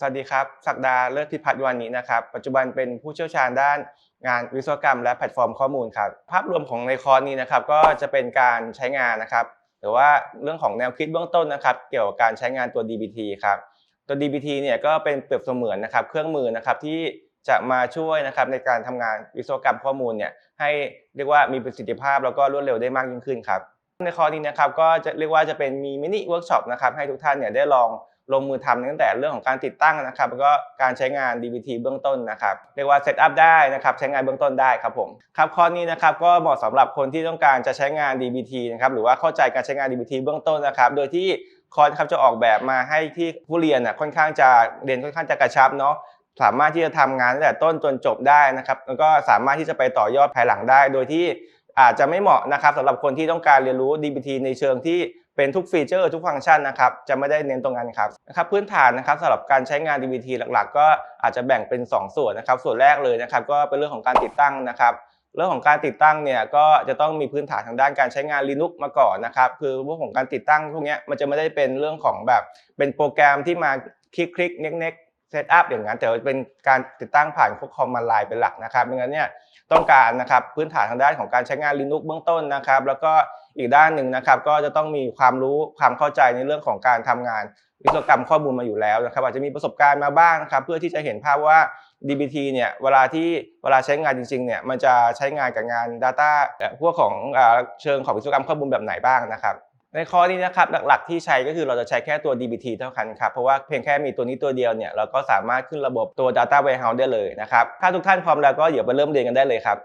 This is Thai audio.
สวัสดีครับศักดาเลิศพิพัฒน์วานินะครับ ปัจจุบันเป็นผู้เชี่ยวชาญด้านงานวิศวกรรมและแพลตฟอร์มข้อมูลครับ ภาพรวมของในคอร์สนี้นะครับ ก็จะเป็นการใช้งานนะครับ หรือว่าเรื่องของแนวคิดเบื้องต้นนะครับ เกี่ยวกับการใช้งานตัว DBT ครับ ตัว DBT เนี่ยก็เป็นเปรียบเสมือนนะครับ เครื่องมือนะครับที่จะมาช่วยนะครับในการทำงานวิศวกรรมข้อมูลเนี่ยให้เรียกว่ามีประสิทธิภาพแล้วก็รวดเร็วได้มากยิ่งขึ้นครับ ในคอร์สนี้นะครับก็จะเรียกว่าจะเป็นมีมินิเวิร์กช็อปนะครับให้ทุกท่านเนี่ยได้ลอง ลงมือทำตั้งแต่เรื่องของการติดตั้งนะครับแล้วก็การใช้งาน DBT เบื้องต้นนะครับเรียกว่าเซตอัพได้นะครับใช้งานเบื้องต้นได้ครับผมครับคอนี้นะครับก็เหมาะสำหรับคนที่ต้องการจะใช้งาน DBT นะครับหรือว่าเข้าใจการใช้งาน DBT เบื้องต้นนะครับ โดยที่คอร์สครับจะออกแบบมาให้ที่ผู้เรียนน่ะค่อนข้างจะเรียนค่อนข้างจะกระชับเนาะสามารถที่จะทำงานตั้งแต่ต้นจนจบได้นะครับแล้วก็สามารถที่จะไปต่อยอดภายหลังได้ โดยที่อาจจะไม่เหมาะนะครับสำหรับคนที่ต้องการเรียนรู้ DBT ในเชิงที่ เป็นทุกฟีเจอร์ทุกฟังก์ชันนะครับจะไม่ได้เน้นตรงนั้นครับนะครับพื้นฐานนะครับสำหรับการใช้งาน DBT หลักๆ ก็อาจจะแบ่งเป็น 2 ส่วนนะครับส่วนแรกเลยนะครับก็เป็นเรื่องของการติดตั้งนะครับเรื่องของการติดตั้งเนี่ยก็จะต้องมีพื้นฐานทางด้านการใช้งาน Linux มาก่อนนะครับคือพวกของการติดตั้งพวกนี้มันจะไม่ได้เป็นเรื่องของแบบเป็นโปรแกรมที่มาคลิกคลิกๆเน็กเน็ก เซตอัพอย่างนั้นแต่เป็นการติดตั้งผ่านพวกคอมมานไลน์เป็นหลักนะครับดังนั้นเนี่ยต้องการนะครับพื้นฐานทางด้านของการใช้งาน Linux เบื้องต้นนะครับ แล้วก็อีกด้านหนึ่งนะครับ ก็จะต้องมีความรู้ความเข้าใจในเรื่องของการทำงานวิศวกรรมข้อมูลมาอยู่แล้วนะครับอาจจะมีประสบการณ์มาบ้างนะครับ เพื่อที่จะเห็นภาพว่า DBT เนี่ยเวลาที่เวลาใช้งานจริงๆเนี่ยมันจะใช้งานกับงาน Data พวกของเอ่อเชิงของวิศวกรรมข้อมูลแบบไหนบ้างนะครับ ในข้อนี้นะครับหลักๆ ที่ใช้ก็คือเราจะใช้แค่ตัว DBT เท่านั้นครับ เพราะว่าเพียงแค่มีตัวนี้ตัวเดียวเนี่ยเราก็สามารถขึ้นระบบตัว Data Warehouse ได้เลยนะครับ ถ้าทุกท่านพร้อมแล้วก็เดี๋ยวไปเริ่มเรียนกันได้เลยครับ